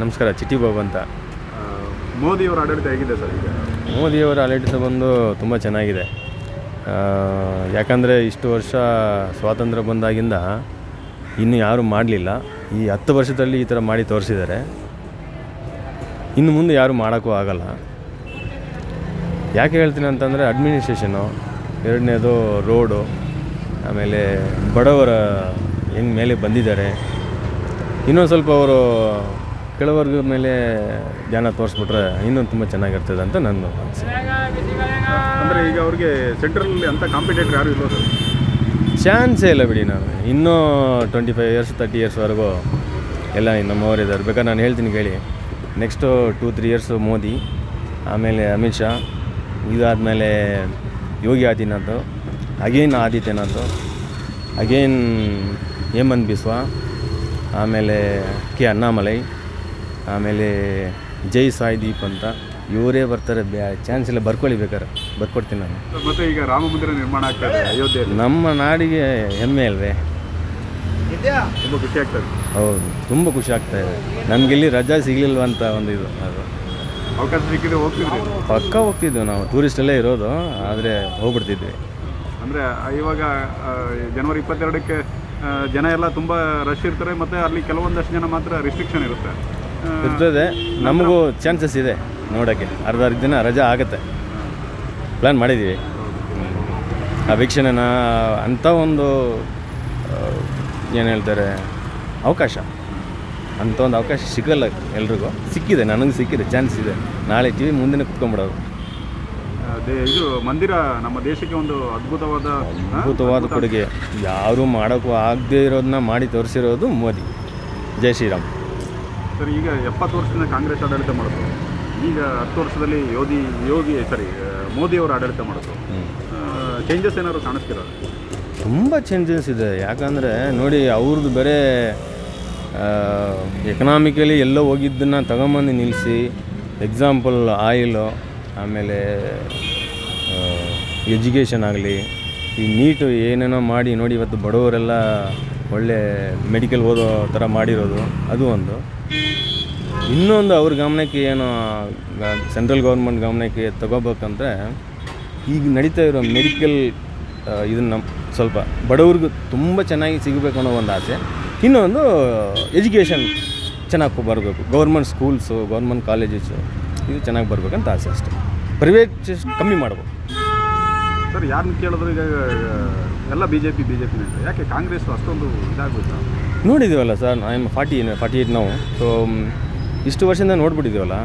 ನಮಸ್ಕಾರ ಚಿಟಿ ಬಾಬು ಅಂತ. ಮೋದಿಯವರ ಆಡಳಿತ ಹೇಗಿದೆ ಸರ್ ಈಗ? ಮೋದಿಯವರ ಆಡಳಿತ ಬಂದು ತುಂಬ ಚೆನ್ನಾಗಿದೆ. ಯಾಕಂದರೆ ಇಷ್ಟು ವರ್ಷ ಸ್ವಾತಂತ್ರ್ಯ ಬಂದಾಗಿಂದ ಇನ್ನು ಯಾರೂ ಮಾಡಲಿಲ್ಲ. ಈ ಹತ್ತು ವರ್ಷದಲ್ಲಿ ಈ ಥರ ಮಾಡಿ ತೋರಿಸಿದ್ದಾರೆ. ಇನ್ನು ಮುಂದೆ ಯಾರೂ ಮಾಡೋಕ್ಕೂ ಆಗಲ್ಲ. ಯಾಕೆ ಹೇಳ್ತೀನಿ ಅಂತಂದರೆ ಅಡ್ಮಿನಿಸ್ಟ್ರೇಷನು ಎರಡನೇದು ರೋಡು ಆಮೇಲೆ ಬಡವರ ಹೆಂಗೆ ಮೇಲೆ ಬಂದಿದ್ದಾರೆ. ಇನ್ನೊಂದು ಸ್ವಲ್ಪ ಅವರು ಕೆಳವರ್ಗದ ಮೇಲೆ ಧ್ಯಾನ ತೋರಿಸ್ಬಿಟ್ರೆ ಇನ್ನೊಂದು ತುಂಬ ಚೆನ್ನಾಗಿರ್ತದೆ ಅಂತ ನನ್ನ ಅನಿಸಿಕೆ. ಅಂದರೆ ಈಗ ಅವ್ರಿಗೆ ಸೆಂಟ್ರಲ್ ಅಂತ ಕಾಂಪಿಟೇಟರ್ ಯಾರು ಇಲ್ಲ ಚಾನ್ಸೇ ಇಲ್ಲ ಬಿಡಿ ನಾನು. ಇನ್ನೂ ಟ್ವೆಂಟಿ ಫೈವ್ ಇಯರ್ಸ್ ತರ್ಟಿ ಇಯರ್ಸ್ವರೆಗೂ ಎಲ್ಲ ನಮ್ಮವರಿದ್ದಾರೆ ಬೇಕಾದ್ರೆ ನಾನು ಹೇಳ್ತೀನಿ ಕೇಳಿ. Next two three years Modi ಆಮೇಲೆ ಅಮಿತ್ ಶಾ ಇದಾದಮೇಲೆ ಯೋಗಿ ಆದಿತ್ಯನಾಥ್ ಅಗೇನ್ ಆದಿತ್ಯನಾಥ್ ಅಗೇನ್ ಹೇಮಂತ್ ಬಿಸ್ವಾ ಆಮೇಲೆ ಕೆ ಅಣ್ಣಾಮಲೈ ಆಮೇಲೆ ಜೈ ಸಾಯಿದೀಪ್ ಅಂತ ಇವರೇ ಬರ್ತಾರೆ. ಬ್ಯಾ ಚಾನ್ಸ್ ಇಲ್ಲ ಬರ್ಕೊಳ್ಳಿ ಬೇಕಾದ್ರೆ. ಬರ್ಕೊಡ್ತೀನಿ ನಾನು. ಮತ್ತೆ ಈಗ ರಾಮ ಮಂದಿರ ನಿರ್ಮಾಣ ಆಗ್ತಾ ಇದೆ ಅಯೋಧ್ಯೆಯಲ್ಲಿ. ನಮ್ಮ ನಾಡಿಗೆ ಹೆಮ್ಮೆ ಅಲ್ವೇ? ತುಂಬ ಖುಷಿ ಆಗ್ತದೆ ಹೌದು ತುಂಬ ಖುಷಿ ಆಗ್ತಾ ಇದೆ. ನಮಗಿಲ್ಲಿ ರಜಾ ಸಿಗಲಿಲ್ವ ಅಂತ ಒಂದು ಇದು ಅದು. ಅವಕಾಶ ಸಿಕ್ಕಿದ್ರೆ ಹೋಗ್ತಿದ್ರಿ? ಪಕ್ಕ ಹೋಗ್ತಿದ್ವಿ ನಾವು ಟೂರಿಸ್ಟಲ್ಲೇ ಇರೋದು ಆದರೆ ಹೋಗ್ಬಿಡ್ತಿದ್ವಿ. ಅಂದರೆ ಇವಾಗ ಆ, ಜನವರಿ ಇಪ್ಪತ್ತೆರಡಕ್ಕೆ ಆ, ಜನ ಎಲ್ಲ ತುಂಬ ರಶ್ ಇರ್ತಾರೆ ಮತ್ತು ಅಲ್ಲಿ ಕೆಲವೊಂದಷ್ಟು ಜನ ಮಾತ್ರ ರಿಸ್ಟ್ರಿಕ್ಷನ್ ಇರುತ್ತೆ. ಇರ್ತದೆ. ನಮಗೂ ಚಾನ್ಸಸ್ ಇದೆ ನೋಡೋಕ್ಕೆ. ಅರ್ಧ ಅರ್ಧ ದಿನ ರಜಾ ಆಗುತ್ತೆ. ಪ್ಲ್ಯಾನ್ ಮಾಡಿದ್ದೀವಿ. ಆ ವೀಕ್ಷಣೆನ ಅಂಥ ಒಂದು ಏನು ಹೇಳ್ತಾರೆ ಅವಕಾಶ. ಅಂಥ ಒಂದು ಅವಕಾಶ ಸಿಗಲ್ಲ ಎಲ್ರಿಗೂ. ಸಿಕ್ಕಿದೆ ನನಗೆ ಸಿಕ್ಕಿದೆ ಚಾನ್ಸ್ ಇದೆ. ನಾಳೆ ಟಿ ವಿ ಮುಂದೆ ಕುತ್ಕೊಂಡ್ಬಿಡೋದು ಇದು ಮಂದಿರ ನಮ್ಮ ದೇಶಕ್ಕೆ ಒಂದು ಅದ್ಭುತವಾದ ಅದ್ಭುತವಾದ ಕೊಡುಗೆ. ಯಾರೂ ಮಾಡೋಕ್ಕೂ ಆಗದೇ ಇರೋದನ್ನ ಮಾಡಿ ತೋರಿಸಿರೋದು ಮೋದಿ. ಜೈ ಶ್ರೀರಾಮ್. ಸರ್ ಈಗ ಎಪ್ಪತ್ತು ವರ್ಷದಿಂದ ಕಾಂಗ್ರೆಸ್ ಆಡಳಿತ ಮಾಡಿದ್ರು ಈಗ ಹತ್ತು ವರ್ಷದಲ್ಲಿ ಯೋಗಿ ಯೋಗಿ ಸಾರಿ ಮೋದಿಯವರು ಆಡಳಿತ ಮಾಡಿದ್ರು ಚೇಂಜಸ್ ಏನಾದ್ರು ಕಾಣಿಸ್ತಿರೋ? ತುಂಬ ಚೇಂಜಸ್ ಇದೆ. ಯಾಕಂದರೆ ನೋಡಿ ಅವ್ರದ್ದು ಬೇರೆ ಎಕನಾಮಿಕಲಿ ಎಲ್ಲೋ ಹೋಗಿದ್ದನ್ನು ತಗೊಂಬಂದು ನಿಲ್ಲಿಸಿ ಎಕ್ಸಾಂಪಲ್ ಆಯಿಲು ಆಮೇಲೆ ಎಜುಕೇಷನ್ ಆಗಲಿ ಈ ನೀಟು ಏನೇನೋ ಮಾಡಿ ನೋಡಿ ಇವತ್ತು ಬಡವರೆಲ್ಲ ಒಳ್ಳೆ ಮೆಡಿಕಲ್ ಓದೋ ಥರ ಮಾಡಿರೋದು ಅದು ಒಂದು. ಇನ್ನೊಂದು ಅವ್ರ ಗಮನಕ್ಕೆ ಏನು ಸೆಂಟ್ರಲ್ ಗೌರ್ಮೆಂಟ್ ಗಮನಕ್ಕೆ ತಗೋಬೇಕಂದ್ರೆ ಈಗ ನಡೀತಾ ಇರೋ ಮೆಡಿಕಲ್ ಇದನ್ನು ಸ್ವಲ್ಪ ಬಡವ್ರಿಗೆ ತುಂಬ ಚೆನ್ನಾಗಿ ಸಿಗಬೇಕು ಅನ್ನೋ ಒಂದು ಆಸೆ. ಇನ್ನೊಂದು ಎಜುಕೇಷನ್ ಚೆನ್ನಾಗಿ ಬರಬೇಕು. ಗೌರ್ಮೆಂಟ್ ಸ್ಕೂಲ್ಸು ಗೌರ್ಮೆಂಟ್ ಕಾಲೇಜಸ್ಸು ಇದು ಚೆನ್ನಾಗಿ ಬರ್ಬೇಕಂತ ಆಸೆ ಅಷ್ಟೇ. ಪ್ರೈವೇಟ್ ಕಮ್ಮಿ ಮಾಡಬೇಕು ಸರ್ ಯಾರನ್ನ ಕೇಳಿದ್ರು ಈಗ ಎಲ್ಲ B J P B J P ಯಾಕೆ ಕಾಂಗ್ರೆಸ್ ಅಷ್ಟೊಂದು ಇದಾಗುತ್ತೆ ನೋಡಿದ್ದೀವಲ್ಲ sir I am forty forty eight ನಾವು. ಸೊ ಇಷ್ಟು ವರ್ಷದಿಂದ ನೋಡ್ಬಿಟ್ಟಿದ್ದೀವಲ್ಲ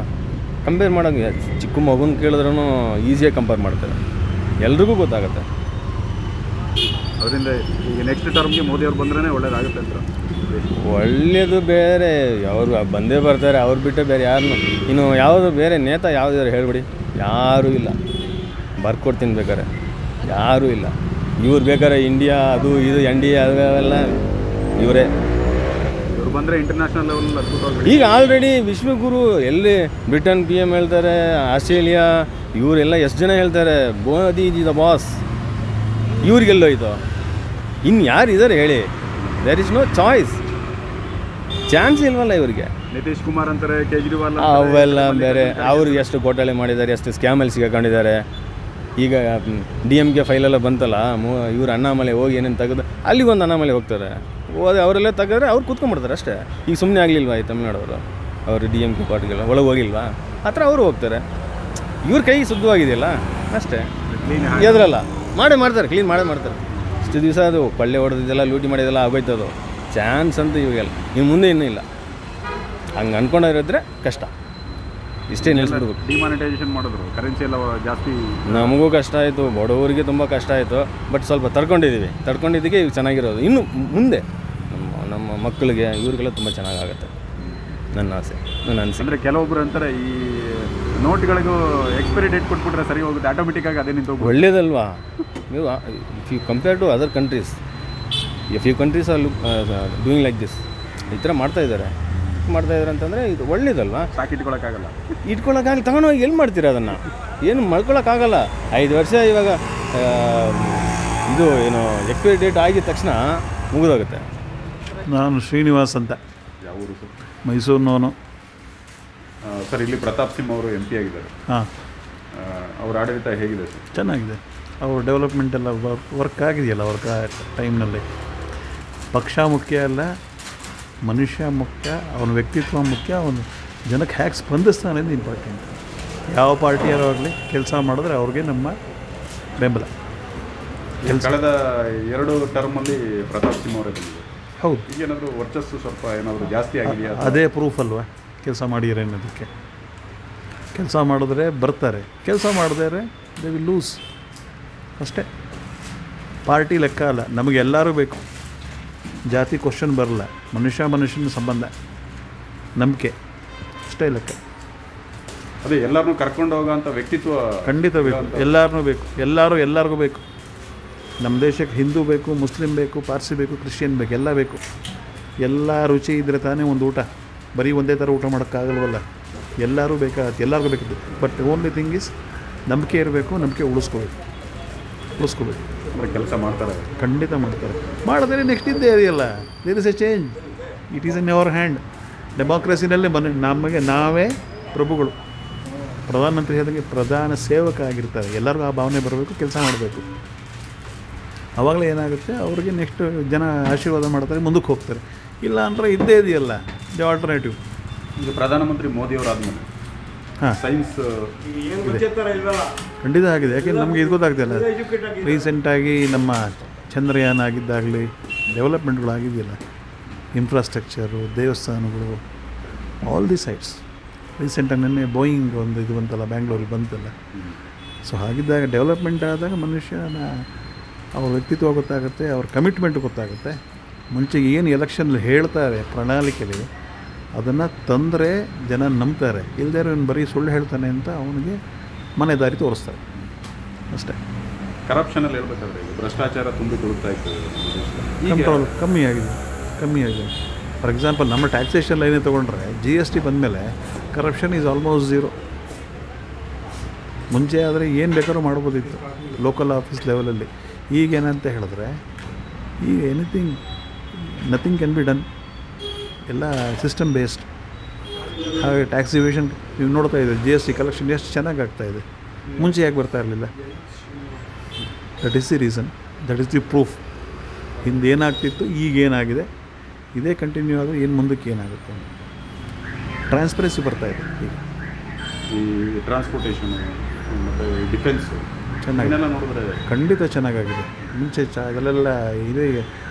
ಕಂಪೇರ್ ಮಾಡೋಂಗೆ ಚಿಕ್ಕ ಮಗುನ ಕೇಳಿದ್ರೂ ಈಸಿಯಾಗಿ ಕಂಪೇರ್ ಮಾಡ್ತಾರೆ. ಎಲ್ರಿಗೂ ಗೊತ್ತಾಗುತ್ತೆ. ಅದರಿಂದ ಈಗ ನೆಕ್ಸ್ಟ್ ಟರ್ಮ್ಗೆ ಮೋದಿ ಅವ್ರು ಬಂದ್ರೇ ಒಳ್ಳೇದಾಗುತ್ತೆ ಅಂತ. ಒಳ್ಳೆಯದು ಬೇರೆ ಅವ್ರು ಬಂದೇ ಬರ್ತಾರೆ ಅವ್ರು ಬಿಟ್ಟರೆ ಬೇರೆ ಯಾರನ್ನು ಇನ್ನು ಯಾವುದು ಬೇರೆ ನೇತ ಯಾವುದಾದ್ರು ಹೇಳ್ಬಿಡಿ. ಯಾರೂ ಇಲ್ಲ. ಬರ್ಕೊಡ್ತೀನಿ ಬೇಕಾರೆ ಯಾರೂ ಇಲ್ಲ. ಇವ್ರು ಬೇಕಾದ್ರೆ ಇಂಡಿಯಾ ಅದು ಇದು ಎನ್ ಡಿ ಅವೆಲ್ಲ ಇವರೇ. ಬಂದರೆ ಇಂಟರ್ನ್ಯಾಷನಲ್ ಲೆವೆಲ್ ಅದ್ಭುತವಾಗಿ ಈಗ ಆಲ್ರೆಡಿ ವಿಶ್ವಗುರು ಎಲ್ಲಿ ಬ್ರಿಟನ್ ಪಿ ಎಂ ಹೇಳ್ತಾರೆ ಆಸ್ಟ್ರೇಲಿಯಾ ಇವರೆಲ್ಲ ಎಷ್ಟು ಜನ ಹೇಳ್ತಾರೆ ಮೋದಿ ಇಸ್ ದ ಬಾಸ್. ಇವ್ರಿಗೆಲ್ಲೋಯ್ತು. ಇನ್ನು ಯಾರು ಇದಾರೆ ಹೇಳಿ. There is no choice chance ಇಲ್ವಲ್ಲ ಇವರಿಗೆ. ನಿತೀಶ್ ಕುಮಾರ್ ಅಂತಾರೆ ಕೇಜ್ರಿವಾಲ್ ಅವೆಲ್ಲ ಬೇರೆ. ಅವ್ರಿಗೆ ಎಷ್ಟು ಘೋಟಾಳೆ ಮಾಡಿದ್ದಾರೆ ಎಷ್ಟು ಸ್ಕ್ಯಾಮಲ್ಲಿ ಸಿಗಾಕೊಂಡಿದ್ದಾರೆ. ಈಗ ಡಿ ಎಂ ಕೆ ಫೈಲೆಲ್ಲ ಬಂತಲ್ಲ ಮೂ ಇವ್ರು ಅಣ್ಣಾಮಲೆ ಹೋಗಿ ಏನೇನು ತೆಗೆದು ಅಲ್ಲಿಗೊಂದು ಅಣ್ಣಾಮಲೆ ಹೋಗ್ತಾರೆ. ಹೋದೆ ಅವರೆಲ್ಲ ತೆಗೆದ್ರೆ ಅವ್ರು ಕೂತ್ಕೊಂಡ್ಬಿಡ್ತಾರೆ ಅಷ್ಟೇ. ಈಗ ಸುಮ್ಮನೆ ಆಗಲಿಲ್ವಾ ಈ ತಮಿಳ್ನಾಡವರು? ಅವರು ಡಿ ಎಂ ಕೆ ಪಾರ್ಟಿಗೆಲ್ಲ ಒಳಗೆ ಹೋಗಿಲ್ವಾ? ಆ ಥರ ಅವರು ಹೋಗ್ತಾರೆ. ಇವ್ರ ಕೈ ಸುದ್ದವಾಗಿದೆಯಲ್ಲ ಅಷ್ಟೇ. ಎದ್ರಲ್ಲ. ಮಾಡೇ ಮಾಡ್ತಾರೆ ಕ್ಲೀನ್ ಮಾಡೇ ಮಾಡ್ತಾರೆ. ಇಷ್ಟು ದಿವಸ ಅದು ಪಳ್ಳೆ ಹೊಡೆದಿದ್ದೆಲ್ಲ ಲೂಟಿ ಮಾಡಿದೆಲ್ಲ ಆಗೋಯ್ತದು. ಚಾನ್ಸ್ ಅಂತ ಇವಾಗೆಲ್ಲ ಇನ್ನು ಮುಂದೆ ಇನ್ನೂ ಇಲ್ಲ. ಹಂಗೆ ಅಂದ್ಕೊಂಡಿರೋದ್ರೆ ಕಷ್ಟ. ಇಷ್ಟೇ ನಿಲ್ಲಿಸ್ಬಿಡ್ಬೇಕು ಡಿಮಾನಿಟೈಸೇಷನ್ ಮಾಡಿದ್ರು. ಕರೆನ್ಸಿ ಎಲ್ಲ ಜಾಸ್ತಿ ನಮಗೂ ಕಷ್ಟ ಆಯಿತು. ಬಡವರಿಗೆ ತುಂಬ ಕಷ್ಟ ಆಯಿತು. ಬಟ್ ಸ್ವಲ್ಪ ತಡ್ಕೊಂಡಿದ್ದೀವಿ ತಡ್ಕೊಂಡಿದ್ದಕ್ಕೆ ಈಗ ಚೆನ್ನಾಗಿರೋದು. ಇನ್ನು ಮುಂದೆ. ಮಕ್ಕಳಿಗೆ ಇವ್ರಿಗೆಲ್ಲ ತುಂಬ ಚೆನ್ನಾಗಾಗುತ್ತೆ. ನನ್ನ ಆಸೆ ನನ್ನ ಅನಿಸಿಕೆ. ಅಂದರೆ ಕೆಲವೊಬ್ರು ಅಂತಾರೆ ಈ ನೋಟ್ಗಳಿಗೂ ಎಕ್ಸ್ಪೈರಿ ಡೇಟ್ ಕೊಟ್ಬಿಟ್ರೆ ಸರಿ ಹೋಗುತ್ತೆ ಆಟೋಮೆಟಿಕ್ಕಾಗಿ ಅದೇ ನಿಂತು. ಒಳ್ಳೇದಲ್ವಾ? ನೀವು if you compare to other countries if you countries are look doing like this ಈ ಥರ ಮಾಡ್ತಾ ಇದ್ದಾರೆ. ಮಾಡ್ತಾ ಇದ್ದಾರೆ ಅಂತಂದರೆ ಇದು ಒಳ್ಳೇದಲ್ವಾ? ಸಾಕು ಇಟ್ಕೊಳಕ್ಕಾಗಲ್ಲ. ಇಟ್ಕೊಳಕ್ಕಾಗಲ್ಲ ತಗೊಂಡೋಗಿ ಎಲ್ಲಿ ಮಾಡ್ತೀರಾ ಅದನ್ನು? ಏನು ಮಾಡ್ಕೊಳಕ್ಕಾಗಲ್ಲ ಐದು ವರ್ಷ ಇವಾಗ ಇದು ಏನು ಎಕ್ಸ್ಪೈರಿ ಡೇಟ್ ಆಗಿದ ತಕ್ಷಣ ಮುಗಿದೋಗುತ್ತೆ. ನಾನು ಶ್ರೀನಿವಾಸ್ ಅಂತ. ಯಾವ ಊರು ಸರ್ ಮೈಸೂರಿನವನು ಸರ್ ಇಲ್ಲಿ ಪ್ರತಾಪ್ ಸಿಂಹ ಅವರು ಎಂ ಪಿ ಆಗಿದ್ದಾರೆ. ಹಾಂ. ಅವ್ರ ಆಡಳಿತ ಹೇಗಿದೆ ಸರ್? ಚೆನ್ನಾಗಿದೆ. ಅವ್ರ ಡೆವಲಪ್ಮೆಂಟ್ ಎಲ್ಲ ವರ್ಕ್ ಆಗಿದೆಯಲ್ಲ ಅವ್ರ ಟೈಮ್ನಲ್ಲಿ ಪಕ್ಷ ಮುಖ್ಯ ಅಲ್ಲ ಮನುಷ್ಯ ಮುಖ್ಯ ಅವನ ವ್ಯಕ್ತಿತ್ವ ಮುಖ್ಯ ಅವನು ಜನಕ್ಕೆ ಹ್ಯಾಕ್ ಸ್ಪಂದಿಸ್ತಾನೆ ಅಂತ ಇಂಪಾರ್ಟೆಂಟ್ ಯಾವ ಪಾರ್ಟಿಯವರಾಗಲಿ ಕೆಲಸ ಮಾಡಿದ್ರೆ ಅವ್ರಿಗೆ ನಮ್ಮ ಬೆಂಬಲ. ಕಳೆದ ಎರಡು ಟರ್ಮಲ್ಲಿ ಪ್ರತಾಪ್ ಸಿಂಹ ಅವರೇ ಬಂದಿದ್ದಾರೆ. ಹೌದು. ಈಗೇನಾದರೂ ವರ್ಚಸ್ಸು ಸ್ವಲ್ಪ ಏನಾದರೂ ಜಾಸ್ತಿ ಆಗಿದೆಯಾ ಅದೇ ಪ್ರೂಫ್ ಅಲ್ವಾ? ಕೆಲಸ ಮಾಡಿದರೆ ಅನ್ನೋದಕ್ಕೆ. ಕೆಲಸ ಮಾಡಿದ್ರೆ ಬರ್ತಾರೆ. ಕೆಲಸ ಮಾಡಿದ್ರೆ ದೇ ವಿಲ್ ಲೂಸ್ ಅಷ್ಟೇ. ಪಾರ್ಟಿ ಲೆಕ್ಕ ಅಲ್ಲ. ನಮಗೆ ಎಲ್ಲರೂ ಬೇಕು. ಜಾತಿ ಕ್ವಶನ್ ಬರಲ್ಲ. ಮನುಷ್ಯ ಮನುಷ್ಯನ ಸಂಬಂಧ. ನಂಬಿಕೆ. ಅಷ್ಟೇ ಲೆಕ್ಕ. ಅದೇ ಎಲ್ಲರನ್ನೂ ಕರ್ಕೊಂಡು ಹೋಗೋಂಥ ವ್ಯಕ್ತಿತ್ವ ಖಂಡಿತ ಬೇಕು. ಎಲ್ಲರೂ ಬೇಕು. ಎಲ್ಲರೂ ಎಲ್ಲರಿಗೂ ಬೇಕು. ನಮ್ಮ ದೇಶಕ್ಕೆ ಹಿಂದೂ ಬೇಕು ಮುಸ್ಲಿಂ ಬೇಕು ಪಾರ್ಸಿ ಬೇಕು ಕ್ರಿಶ್ಚಿಯನ್ ಬೇಕು ಎಲ್ಲ ಬೇಕು. ಎಲ್ಲ ರುಚಿ ಇದ್ದರೆ ತಾನೇ ಒಂದು ಊಟ. ಬರೀ ಒಂದೇ ಥರ ಊಟ ಮಾಡೋಕ್ಕಾಗಲ್ವಲ್ಲ? ಎಲ್ಲರೂ ಬೇಕಾಗತ್ತೆ ಎಲ್ಲರಿಗೂ ಬೇಕಿತ್ತು ಬಟ್ ಓನ್ಲಿ ಥಿಂಗ್ ಇಸ್ ನಂಬಿಕೆ ಇರಬೇಕು ನಂಬಿಕೆ ಉಳಿಸ್ಕೋಬೇಕು. ಉಳಿಸ್ಕೋಬೇಕು. ಅಂದರೆ ಕೆಲಸ ಮಾಡ್ತಾರೆ. ಖಂಡಿತ ಮಾಡ್ತಾರೆ. ಮಾಡಿದ್ರೆ ನೆಕ್ಸ್ಟ್ ಇದ್ದೇ ಇದೆಯಲ್ಲ? There is a change it is in your hand ಡೆಮಾಕ್ರಸಿನಲ್ಲಿ ಮನೆ ನಮಗೆ ನಾವೇ ಪ್ರಭುಗಳು. ಪ್ರಧಾನಮಂತ್ರಿ ಹೇಳಿದಂಗೆ ಪ್ರಧಾನ ಸೇವಕ ಆಗಿರ್ತಾರೆ. ಎಲ್ಲರಿಗೂ ಆ ಭಾವನೆ ಬರಬೇಕು ಕೆಲಸ ಮಾಡಬೇಕು. ಆವಾಗಲೇ ಏನಾಗುತ್ತೆ ಅವ್ರಿಗೆ ನೆಕ್ಸ್ಟ್ ಜನ ಆಶೀರ್ವಾದ ಮಾಡ್ತಾರೆ ಮುಂದಕ್ಕೆ ಹೋಗ್ತಾರೆ. ಇಲ್ಲ ಅಂದರೆ ಇದ್ದೇ ಇದೆಯಲ್ಲ ದ ಆಲ್ಟರ್ನೇಟಿವ್ ಈಗ ಪ್ರಧಾನಮಂತ್ರಿ ಮೋದಿ ಅವರಾದ್ಮೇಲೆ ಹಾಂ. ಸೈನ್ಸ್ ಖಂಡಿತ ಆಗಿದೆ ಯಾಕೆಂದ್ರೆ ನಮಗೆ ಇದು ಗೊತ್ತಾಗ್ತಿಲ್ಲ. ರೀಸೆಂಟಾಗಿ ನಮ್ಮ ಚಂದ್ರಯಾನ ಆಗಿದ್ದಾಗಲಿ ಡೆವಲಪ್ಮೆಂಟ್ಗಳಾಗಿದೆಯಲ್ಲ ಇನ್ಫ್ರಾಸ್ಟ್ರಕ್ಚರು ದೇವಸ್ಥಾನಗಳು ಆಲ್ ದಿ ಸೈಟ್ಸ್ ರೀಸೆಂಟಾಗಿ ನೆನ್ನೆ ಬೋಯಿಂಗ್ ಒಂದು ಇದು ಬಂತಲ್ಲ ಬ್ಯಾಂಗ್ಳೂರಿಗೆ ಬಂತಲ್ಲ. ಸೊ ಹಾಗಿದ್ದಾಗ ಡೆವಲಪ್ಮೆಂಟ್ ಆದಾಗ ಮನುಷ್ಯನ ಅವ್ರ ವ್ಯಕ್ತಿತ್ವ ಗೊತ್ತಾಗುತ್ತೆ ಅವ್ರ ಕಮಿಟ್ಮೆಂಟ್ ಗೊತ್ತಾಗುತ್ತೆ. ಮುಂಚೆಗೆ ಏನು ಎಲೆಕ್ಷನಲ್ಲಿ ಹೇಳ್ತಾರೆ ಪ್ರಣಾಳಿಕೆಯಲ್ಲಿ ಅದನ್ನು ತಂದರೆ ಜನ ನಂಬ್ತಾರೆ. ಇಲ್ಲದೇ ಇವನು ಬರೀ ಸುಳ್ಳು ಹೇಳ್ತಾನೆ ಅಂತ ಅವನಿಗೆ ಮನೆ ದಾರಿ ತೋರಿಸ್ತಾರೆ. ಅಷ್ಟೇ. ಕರಪ್ಷನಲ್ಲಿ ಹೇಳ್ಬೇಕಾದ್ರೆ ಭ್ರಷ್ಟಾಚಾರ ತುಂಬಿ ತುಳುಕ್ತಾ ಇತ್ತು. ಕಂಟ್ರೋಲ್ ಕಮ್ಮಿ ಆಗಿದೆ ಕಮ್ಮಿ ಆಗಿದೆ. ಫಾರ್ ಎಕ್ಸಾಂಪಲ್ ನಮ್ಮ ಟ್ಯಾಕ್ಸೇಷನ್ ಲೈನೇ ತೊಗೊಂಡ್ರೆ ಜಿ ಎಸ್ ಟಿ ಬಂದಮೇಲೆ ಕರಪ್ಷನ್ ಈಸ್ ಆಲ್ಮೋಸ್ಟ್ ಝೀರೋ ಮುಂಚೆ ಆದರೆ ಏನು ಬೇಕಾದ್ರೂ ಮಾಡ್ಬೋದಿತ್ತು ಲೋಕಲ್ ಆಫೀಸ್ ಲೆವೆಲಲ್ಲಿ ಈಗೇನಂತ ಹೇಳಿದ್ರೆ ಈಗ anything nothing can be done ಎಲ್ಲ ಸಿಸ್ಟಮ್ ಬೇಸ್ಡ್ ಹಾಗೆ ಟ್ಯಾಕ್ಸ್ ಇವೇಷನ್ ನೀವು ನೋಡ್ತಾ ಇದ್ದೀವಿ ಜಿ ಎಸ್ ಟಿ ಕಲೆಕ್ಷನ್ ಎಷ್ಟು ಚೆನ್ನಾಗಿ ಇದೆ. ಮುಂಚೆ ಯಾಕೆ ಬರ್ತಾ ಇರಲಿಲ್ಲ? That is the reason that is the proof ಹಿಂದೆ ಏನಾಗ್ತಿತ್ತು, ಈಗ ಏನಾಗಿದೆ? ಇದೇ ಕಂಟಿನ್ಯೂ ಆದರೆ ಏನು ಮುಂದಕ್ಕೆ ಏನಾಗುತ್ತೆ ಟ್ರಾನ್ಸ್ಪರೆನ್ಸಿ ಬರ್ತಾ ಇದೆ ಈಗ. ಈ ಟ್ರಾನ್ಸ್ಪೋರ್ಟೇಷನ್ ಮತ್ತು ಡಿಫೆನ್ಸ್ ಚೆನ್ನಾಗಿ ಖಂಡಿತ ಚೆನ್ನಾಗಾಗಿದೆ. ಮುಂಚೆ ಚ ಅಲ್ಲೆಲ್ಲ ಇದೇ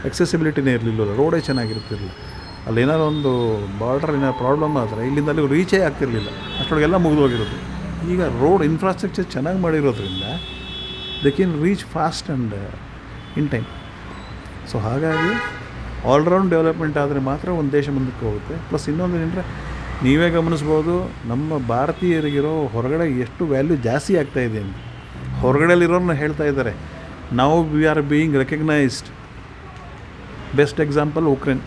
ಎಕ್ಸೆಸಿಬಿಲಿಟಿನೇ ಇರಲಿಲ್ಲ ರೋಡೇ ಚೆನ್ನಾಗಿರ್ತಿರಲಿಲ್ಲ. ಅಲ್ಲಿ ಏನಾದ್ರು ಒಂದು ಬಾರ್ಡರ್ ಏನಾದ್ರು ಪ್ರಾಬ್ಲಮ್ ಆದರೆ ಇಲ್ಲಿಂದ ಅಲ್ಲಿ ರೀಚೇ ಆಗ್ತಿರಲಿಲ್ಲ ಅಷ್ಟೊಳಗೆಲ್ಲ ಮುಗಿದೋಗಿರೋದು ಈಗ ರೋಡ್ ಇನ್ಫ್ರಾಸ್ಟ್ರಕ್ಚರ್ ಚೆನ್ನಾಗಿ ಮಾಡಿರೋದ್ರಿಂದ they can reach fast and in time so ಹಾಗಾಗಿ ಆಲ್ರೌಂಡ್ ಡೆವಲಪ್ಮೆಂಟ್ ಆದರೆ ಮಾತ್ರ ಒಂದು ದೇಶ ಮುಂದಕ್ಕೆ ಹೋಗುತ್ತೆ. ಪ್ಲಸ್ ಇನ್ನೊಂದು ಏನಂದರೆ ನೀವೇ ಗಮನಿಸ್ಬೋದು ನಮ್ಮ ಭಾರತೀಯರಿಗಿರೋ ಹೊರಗಡೆ ಎಷ್ಟು ವ್ಯಾಲ್ಯೂ ಜಾಸ್ತಿ ಆಗ್ತಾಯಿದೆ ಇದೆ ಅಂತ. ಹೊರಗಡೆಲಿರೋರನ್ನ ಹೇಳ್ತಾ ಇದ್ದಾರೆ. ನಾವು we are being recognised best example Ukraine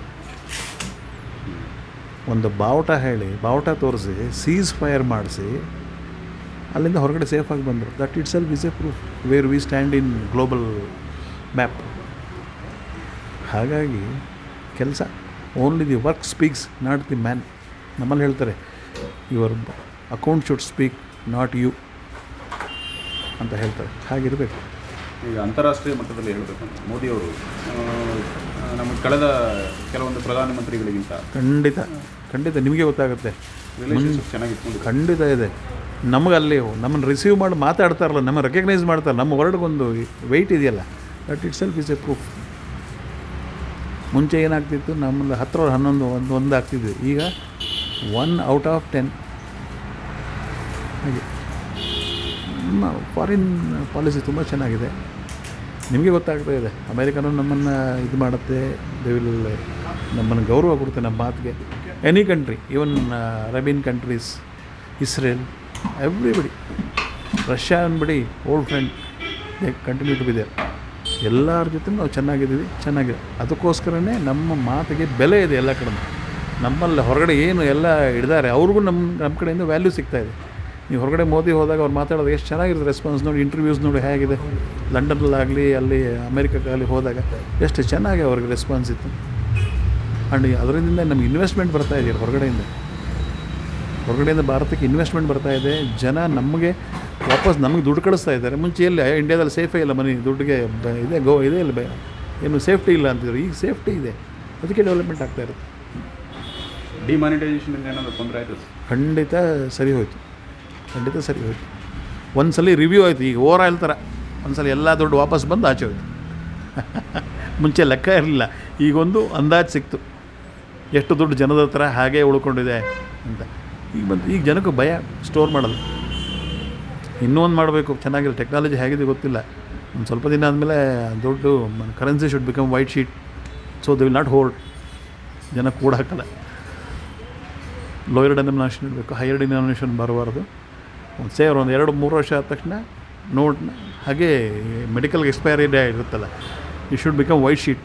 ಒಂದು ಬಾವುಟ ಹೇಳಿ, ಬಾವುಟ ತೋರಿಸಿ ಸೀಸ್ ಫೈರ್ ಮಾಡಿಸಿ, ಅಲ್ಲಿಂದ ಹೊರಗಡೆ ಸೇಫಾಗಿ ಬಂದರು. That itself is a proof where we stand in global map ಹಾಗಾಗಿ ಕೆಲಸ only the work speaks not the man ನಮ್ಮಲ್ಲಿ ಹೇಳ್ತಾರೆ your account should speak not you ಅಂತ ಹೇಳ್ತಾರೆ. ಹಾಗಿರಬೇಕು. ಈಗ ಅಂತಾರಾಷ್ಟ್ರೀಯ ಮಟ್ಟದಲ್ಲಿ ಹೇಳಬೇಕು ಮೋದಿಯವರು ನಮ್ಮ ಕಳೆದ ಕೆಲವೊಂದು ಪ್ರಧಾನಮಂತ್ರಿಗಳಿಗಿಂತ. ಖಂಡಿತ. ಖಂಡಿತ ನಿಮಗೆ ಗೊತ್ತಾಗುತ್ತೆ. ಚೆನ್ನಾಗಿತ್ತು ಖಂಡಿತ ಇದೆ. ನಮಗೆ ಅಲ್ಲಿ ನಮ್ಮನ್ನು ರಿಸೀವ್ ಮಾಡಿ ಮಾತಾಡ್ತಾರಲ್ಲ ನಮ್ಮ ರೆಕಗ್ನೈಸ್ ಮಾಡ್ತಾರೆ ನಮ್ಮ ವರ್ಡ್ಗೊಂದು ವೆಯ್ಟ್ ಇದೆಯಲ್ಲ that itself is a proof ಮುಂಚೆ ಏನಾಗ್ತಿತ್ತು? ನಮ್ಮಲ್ಲಿ ಹತ್ರ ಹನ್ನೊಂದು ಒಂದು ಒಂದು ಆಗ್ತಿದ್ವಿ ಈಗ ಒನ್ ಔಟ್ ಆಫ್ ಟೆನ್ ಹಾಗೆ ನಮ್ಮ ಫಾರಿನ್ ಪಾಲಿಸಿ ತುಂಬ ಚೆನ್ನಾಗಿದೆ. ನಿಮಗೆ ಗೊತ್ತಾಗ್ತಾ ಇದೆ ಅಮೇರಿಕನೂ ನಮ್ಮನ್ನು ಇದು ಮಾಡುತ್ತೆ ದೇ ವಿಲ್ ನಮ್ಮನ್ನು ಗೌರವ ಕೊಡುತ್ತೆ ನಮ್ಮ ಮಾತಿಗೆ. Any country even Arabian countries Israel everybody Russia ಅಂದ್ಬಿಡಿ old friend they continue to be there ಎಲ್ಲರ ಜೊತೆ ನಾವು ಚೆನ್ನಾಗಿದ್ದೀವಿ, ಚೆನ್ನಾಗಿದೆ. ಅದಕ್ಕೋಸ್ಕರನೇ ನಮ್ಮ ಮಾತಿಗೆ ಬೆಲೆ ಇದೆ ಎಲ್ಲ ಕಡೆ ನಮ್ಮಲ್ಲಿ ಹೊರಗಡೆ ಏನು ಎಲ್ಲ ಹಿಡ್ದಾರೆ ಅವ್ರಿಗೂ ನಮ್ಮ ನಮ್ಮ ಕಡೆಯಿಂದ ವ್ಯಾಲ್ಯೂ ಸಿಗ್ತಾಯಿದೆ ನೀವು ಹೊರಗಡೆ ಮೋದಿ ಹೋದಾಗ ಅವ್ರು ಮಾತಾಡೋದು ಎಷ್ಟು ಚೆನ್ನಾಗಿರುತ್ತೆ ರೆಸ್ಪಾನ್ಸ್ ನೋಡಿ ಇಂಟರ್ವ್ಯೂಸ್ ನೋಡಿ ಹೇಗಿದೆ. ಲಂಡನ್ನಲ್ಲಾಗಲಿ ಅಲ್ಲಿ ಅಮೇರಿಕಕ್ಕಾಗಲಿ ಹೋದಾಗ ಎಷ್ಟು ಚೆನ್ನಾಗಿ ಅವ್ರಿಗೆ ರೆಸ್ಪಾನ್ಸ್ ಇತ್ತು. ಆ್ಯಂಡ್ ಅದರಿಂದ ನಮ್ಗೆ ಇನ್ವೆಸ್ಟ್ಮೆಂಟ್ ಬರ್ತಾ ಇದೆಯಲ್ಲ ಹೊರಗಡೆಯಿಂದ. ಹೊರಗಡೆಯಿಂದ ಭಾರತಕ್ಕೆ ಇನ್ವೆಸ್ಟ್ಮೆಂಟ್ ಬರ್ತಾ ಇದೆ. ಜನ ನಮಗೆ ವಾಪಸ್ ನಮಗೆ ದುಡ್ಡು ಕಳಿಸ್ತಾ ಇದ್ದಾರೆ. ಮುಂಚೆ ಎಲ್ಲಿ ಇಂಡಿಯಾದಲ್ಲಿ ಸೇಫೇ ಇಲ್ಲ ಮನಿ ದುಡ್ಡಿಗೆ ಇದೆ ಗೋ ಇದೆ ಇಲ್ಲ ಬೆ ಏನು ಸೇಫ್ಟಿ ಇಲ್ಲ ಅಂತಿದ್ರು. ಈಗ ಸೇಫ್ಟಿ ಇದೆ. ಅದಕ್ಕೆ ಡೆವಲಪ್ಮೆಂಟ್ ಆಗ್ತಾ ಇರುತ್ತೆ. ಡಿಮಾನಿಟೈಸೇಷನ್ ಏನಾದರೂ ತೊಂದರೆ ಆಯಿತು ಖಂಡಿತ ಸರಿ ಹೋಯ್ತು. ಖಂಡಿತ ಸರಿ ಹೋಯ್ತು. ಒಂದು ಸಲ ರಿವ್ಯೂ ಆಯಿತು, ಈಗ ಓವರ್ ಹೇಳ್ತಾರೆ ಥರ ಒಂದು ಸಲ ಎಲ್ಲ ದುಡ್ಡು ವಾಪಸ್ ಬಂದು ಆಚೆ ಹೋಯ್ತು. ಮುಂಚೆ ಲೆಕ್ಕ ಇರಲಿಲ್ಲ, ಈಗೊಂದು ಅಂದಾಜು ಸಿಕ್ತು. ಎಷ್ಟು ದುಡ್ಡು ಜನದ ಹತ್ರ ಹಾಗೆ ಉಳ್ಕೊಂಡಿದೆ ಅಂತ. ಈಗ ಬಂದು, ಈಗ ಜನಕ್ಕೆ ಭಯ ಸ್ಟೋರ್ ಮಾಡಲ್ಲ ಇನ್ನೂ ಒಂದು ಮಾಡಬೇಕು ಚೆನ್ನಾಗಿರೋ ಟೆಕ್ನಾಲಜಿ ಹೇಗಿದೆ ಗೊತ್ತಿಲ್ಲ. ಒಂದು ಸ್ವಲ್ಪ ದಿನ ಆದಮೇಲೆ ದುಡ್ಡು currency should become white sheet so they will not hold ಜನ ಕೂಡ ಹಾಕಲ್ಲ. ಲೋಯರ್ ಡೆನಾಮಿನೇಷನ್ ಇರಬೇಕು ಹೈಯರ್ ಡೆನಾಮಿನೇಷನ್ ಬರಬಾರ್ದು. ಒಂದು ಸೇರ್ ಒಂದು ಎರಡು ಮೂರು ವರ್ಷ ಆದ ತಕ್ಷಣ ನೋಡಿ ಹಾಗೆ ಮೆಡಿಕಲ್ಗೆ ಎಕ್ಸ್ಪೈರಿ ಡೇ ಇರುತ್ತಲ್ಲ you should become white sheet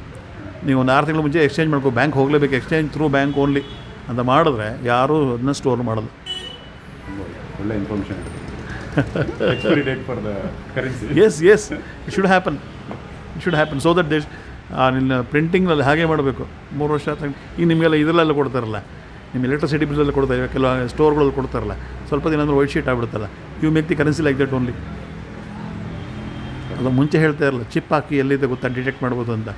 ನೀವು ಒಂದು ಆರು ತಿಂಗಳು ಮುಂಚೆ ಎಕ್ಸ್ಚೇಂಜ್ ಮಾಡ್ಕೋ ಬ್ಯಾಂಕ್ ಹೋಗಲೇಬೇಕು ಎಕ್ಸ್ಚೇಂಜ್ ಥ್ರೂ ಬ್ಯಾಂಕ್ ಓನ್ಲಿ ಅಂತ ಮಾಡಿದ್ರೆ ಯಾರೂ ಅದನ್ನ ಸ್ಟೋರ್ ಮಾಡಲ್ಲ. ಒಳ್ಳೆ information expiry date for the currency yes yes it should happen it should happen so that ದೇಶ್ ನಿನ್ನ ಪ್ರಿಂಟಿಂಗ್ನಲ್ಲಿ ಹಾಗೆ ಮಾಡಬೇಕು. ಮೂರು ವರ್ಷ ಆದ ಈಗ ನಿಮಗೆಲ್ಲ ಇದರಲ್ಲೆಲ್ಲ ಕೊಡ್ತಾರಲ್ಲ ನಿಮ್ಮ ಎಲೆಕ್ಟ್ರಿಸಿಟಿ ಬಿಲ್ಲಲ್ಲಿ ಕೊಡ್ತಾರೆ ಕೆಲವು ಸ್ಟೋರ್ಗಳಲ್ಲಿ ಕೊಡ್ತಾರಲ್ಲ ಸ್ವಲ್ಪ ದಿನ ಅಂದರೆ white sheet ಆಗ್ಬಿಡುತ್ತಲ್ಲ you make the currency like that only ಅದು ಮುಂಚೆ ಹೇಳ್ತಾ ಇರಲ್ಲ ಚಿಪ್ ಹಾಕಿ ಎಲ್ಲಿದೆ ಗೊತ್ತಾ ಡಿಟೆಕ್ಟ್ ಮಾಡ್ಬೋದು ಅಂತ.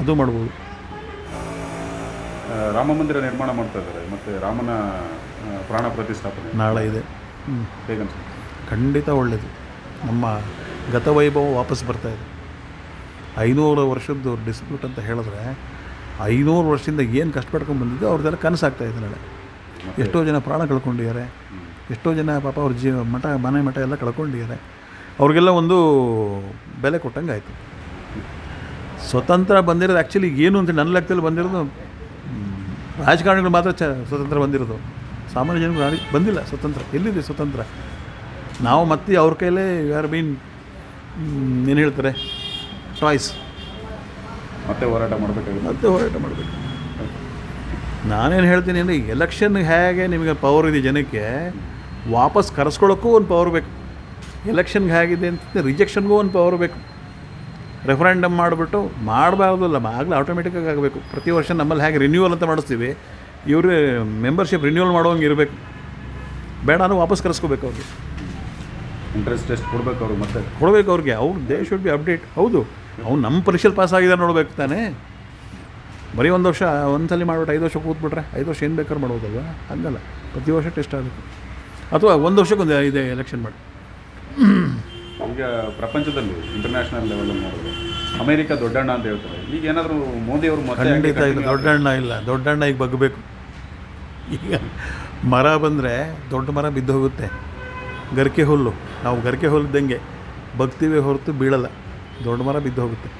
ಅದು ಮಾಡ್ಬೋದು. ರಾಮ ಮಂದಿರ ನಿರ್ಮಾಣ ಮಾಡ್ತಾ ಇದ್ದಾರೆ ಮತ್ತು ರಾಮನ ಪ್ರಾಣ ಪ್ರತಿಷ್ಠಾಪನೆ. ನಾಳೆ ಇದೆ. ಹ್ಞೂ ಖಂಡಿತ ಒಳ್ಳೆಯದು ನಮ್ಮ ಗತವೈಭವ ವಾಪಸ್ ಬರ್ತಾ ಇದೆ. ಐನೂರು ವರ್ಷದ್ದು ಡಿಸ್ಪ್ಯೂಟ್ ಅಂತ ಹೇಳಿದ್ರೆ ಐನೂರು ವರ್ಷದಿಂದ ಏನು ಕಷ್ಟಪಡ್ಕೊಂಡು ಬಂದಿದ್ದು ಅವ್ರದ್ದೆಲ್ಲ ಕನಸಾಗ್ತಾ ಇದೆ ನಾಳೆ. ಎಷ್ಟೋ ಜನ ಪ್ರಾಣ ಕಳ್ಕೊಂಡಿದ್ದಾರೆ. ಎಷ್ಟೋ ಜನ ಪಾಪ ಅವ್ರ ಜೀವ ಮಠ ಮನೆ ಮಠ ಎಲ್ಲ ಕಳ್ಕೊಂಡಿದ್ದಾರೆ. ಅವ್ರಿಗೆಲ್ಲ ಒಂದು ಬೆಲೆ ಕೊಟ್ಟಂಗೆ ಆಯಿತು. ಸ್ವತಂತ್ರ ಬಂದಿರೋದು ಆ್ಯಕ್ಚುಲಿ ಏನು ಅಂತ ನನ್ನ ಲೆಕ್ಕದಲ್ಲಿ ಬಂದಿರೋದು ರಾಜಕಾರಣಿಗಳು ಮಾತ್ರ ಚ ಸ್ವತಂತ್ರ ಬಂದಿರೋದು. ಸಾಮಾನ್ಯ ಜನಗಳು ಬಂದಿಲ್ಲ ಸ್ವತಂತ್ರ ಎಲ್ಲಿದೆ ಸ್ವತಂತ್ರ? ನಾವು ಮತ್ತೆ ಅವ್ರ ಕೈಲೇ ವ್ಯಾರ್ ಬೀನ್ ಏನು ಹೇಳ್ತಾರೆ? ಟಾಯ್ಸ್ ಮತ್ತೆ ಹೋರಾಟ ಮಾಡಬೇಕಾಗುತ್ತೆ. ಮತ್ತೆ ಹೋರಾಟ ಮಾಡಬೇಕು. ನಾನೇನು ಹೇಳ್ತೀನಿ ಅಂದರೆ ಎಲೆಕ್ಷನ್ ಹೇಗೆ ನಿಮಗೆ ಪವರ್ ಇದೆ ಜನಕ್ಕೆ ವಾಪಸ್ ಕರೆಸ್ಕೊಳ್ಳೋಕ್ಕೂ ಒಂದು ಪವರ್ ಬೇಕು. ಎಲೆಕ್ಷನ್ಗೆ ಹೇಗಿದೆ ಅಂತ ರಿಜೆಕ್ಷನ್ಗೂ ಒಂದು ಪವರ್ ಬೇಕು. ರೆಫರೆಂಡಮ್ ಮಾಡಿಬಿಟ್ಟು ಮಾಡಬಾರ್ದಲ್ಲ ಆಗಲೇ ಆಟೋಮೆಟಿಕ್ಕಾಗಿ ಆಗಬೇಕು. ಪ್ರತಿ ವರ್ಷ ನಮ್ಮಲ್ಲಿ ಹೇಗೆ ರಿನ್ಯೂವಲ್ ಅಂತ ಮಾಡಿಸ್ತೀವಿ ಇವರು ಮೆಂಬರ್ಶಿಪ್ ರಿನ್ಯೂವಲ್ ಮಾಡೋಂಗೆ ಇರಬೇಕು. ಬೇಡ ಅಂದ್ರೆ ವಾಪಸ್ ಕರೆಸ್ಕೋಬೇಕು ಅವ್ರಿಗೆ. ಇಂಟ್ರೆಸ್ಟ್ ಎಷ್ಟು ಕೊಡ್ಬೇಕು ಅವ್ರಿಗೆ ಮತ್ತೆ? ಕೊಡಬೇಕು ಅವ್ರಿಗೆ. ಅವ್ರು ದೇ ಶುಡ್ ಬಿ ಅಪ್ಡೇಟ್ ಹೌದು. ಅವ್ನು ನಮ್ಮ ಪರೀಕ್ಷೆಲಿ ಪಾಸ್ ಆಗಿದೆ ನೋಡ್ಬೇಕು ತಾನೇ. ಬರೀ ಒಂದು ವರ್ಷ ಒಂದ್ಸಲಿ ಮಾಡ್ಬಿಟ್ಟು ಐದು ವರ್ಷ ಕೂತ್ಬಿಟ್ರೆ ಐದು ವರ್ಷ ಏನು ಬೇಕಾದ್ರೂ ಮಾಡ್ಬೋದಲ್ವ? ಹಂಗಲ್ಲ ಪ್ರತಿ ವರ್ಷ ಟೆಸ್ಟ್ ಆಗಬೇಕು ಅಥವಾ ಒಂದು ವರ್ಷಕ್ಕೊಂದು ಇದೆ ಎಲೆಕ್ಷನ್ ಮಾಡಿ. ಈಗ ಪ್ರಪಂಚದಲ್ಲಿ ಇಂಟರ್ನ್ಯಾಷನಲ್ ಲೆವೆಲಲ್ಲಿ ನೋಡಿದ್ರೆ ಅಮೇರಿಕಾ ದೊಡ್ಡಣ್ಣ ಅಂತ ಹೇಳ್ತಾರೆ. ಈಗ ಏನಾದರೂ ಮೋದಿ ಅವರು ಖಂಡಿತ ಇಲ್ಲ ದೊಡ್ಡಣ್ಣ ಇಲ್ಲ ದೊಡ್ಡಣ್ಣ ಈಗ ಬಗ್ಗಬೇಕು ಈಗ ಮರ ಬಂದರೆ ದೊಡ್ಡ ಮರ ಬಿದ್ದು ಹೋಗುತ್ತೆ. ಗರಿಕೆ ಹುಲ್ಲು ನಾವು ಗರಿಕೆ ಹುಲ್ಲಿದ್ದಂಗೆ ಬಗ್ತೀವಿ ಹೊರತು ಬೀಳಲ್ಲ. ದೊಡ್ಡ ಮರ ಬಿದ್ದು ಹೋಗುತ್ತೆ.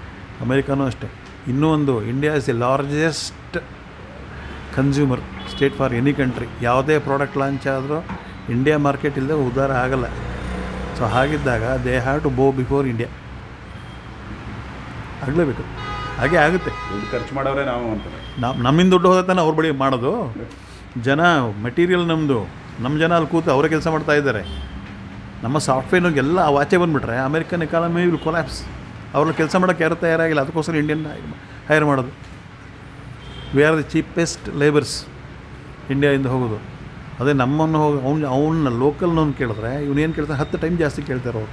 ಅಮೇರಿಕಾನೂ ಅಷ್ಟೇ. ಇನ್ನೂ ಒಂದು India is a largest consumer state for any country ಯಾವುದೇ ಪ್ರಾಡಕ್ಟ್ ಲಾಂಚ್ ಆದರೂ ಇಂಡಿಯಾ ಮಾರ್ಕೆಟ್ ಇಲ್ಲದೆ ಉದ್ಧಾರ ಆಗಲ್ಲ. ಸೊ ಹಾಗಿದ್ದಾಗ they have to bow before India ಆಗಲೇಬೇಕು. ಹಾಗೆ ಆಗುತ್ತೆ. ಖರ್ಚು ಮಾಡೋರೆ ನಾವು ಅಂತ ನಮ್ಮ ನಮ್ಮಿಂದ ದುಡ್ಡು ಹೋದ ತಾನೆ ಅವ್ರ ಬಳಿ ಮಾಡೋದು. ಜನ ಮೆಟೀರಿಯಲ್ ನಮ್ಮದು ನಮ್ಮ ಜನ ಅಲ್ಲಿ ಕೂತು ಅವರೇ ಕೆಲಸ ಮಾಡ್ತಾ ಇದ್ದಾರೆ. ನಮ್ಮ ಸಾಫ್ಟ್ವೇರ್ನಾಗೆಲ್ಲ ಆಚೆ ಬಂದುಬಿಟ್ರೆ ಅಮೇರಿಕನ್ ಎಕಾನಮಿ ವಿಲ್ ಕೊಲ್ಯಾಪ್ಸ್ ಅವ್ರನ್ನ ಕೆಲಸ ಮಾಡೋಕ್ಕೆ ಯಾರು ತಯಾರಾಗಿಲ್ಲ. ಅದಕ್ಕೋಸ್ಕರ ಇಂಡಿಯನ್ ಹೈರ್ ಮಾಡೋದು. We are the cheapest labours ಇಂಡಿಯಾದಿಂದ ಹೋಗೋದು. ಅದೇ ನಮ್ಮನ್ನು ಹೋಗಿ, ಅವ್ನು ಅವನ್ನ ಲೋಕಲ್ನವ್ನು ಕೇಳಿದ್ರೆ ಏನು ಕೇಳ್ತಾರೆ? ಹತ್ತು ಟೈಮ್ ಜಾಸ್ತಿ ಕೇಳ್ತಾರೆ ಅವರು.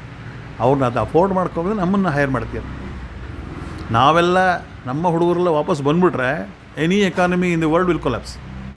ಅವ್ರನ್ನ ಅದು ಅಫೋರ್ಡ್ ಮಾಡ್ಕೊಂಡ್ರೆ ನಮ್ಮನ್ನು ಹೈರ್ ಮಾಡ್ತೀವಿ ನಾವೆಲ್ಲ ನಮ್ಮ ಹುಡುಗರೆಲ್ಲ ವಾಪಸ್ ಬಂದುಬಿಟ್ರೆ any economy in the world will collapse